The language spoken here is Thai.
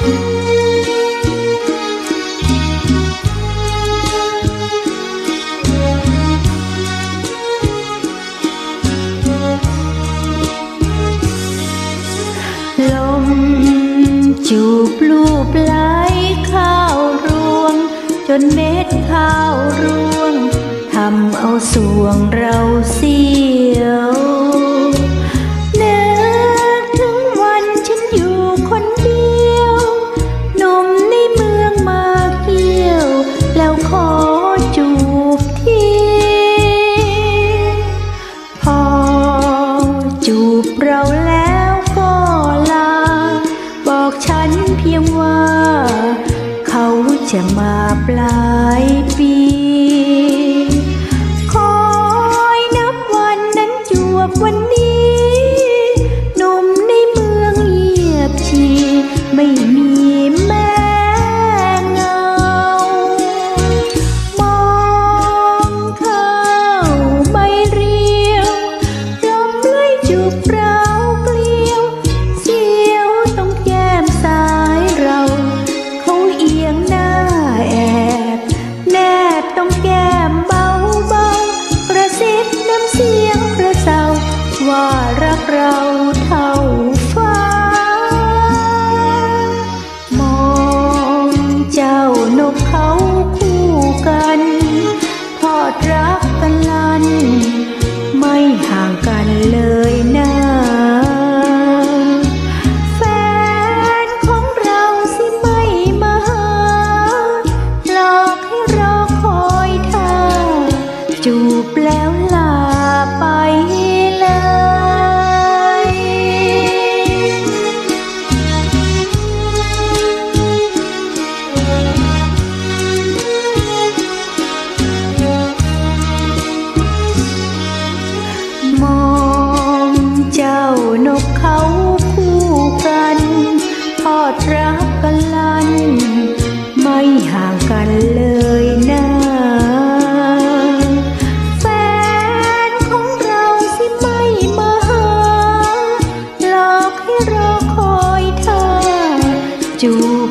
ลมจูบลูบไหข้าวรวง จนเม็ดข้าวรวงทำเอาสวงเราเสียว จูบเรา บแล้ว chu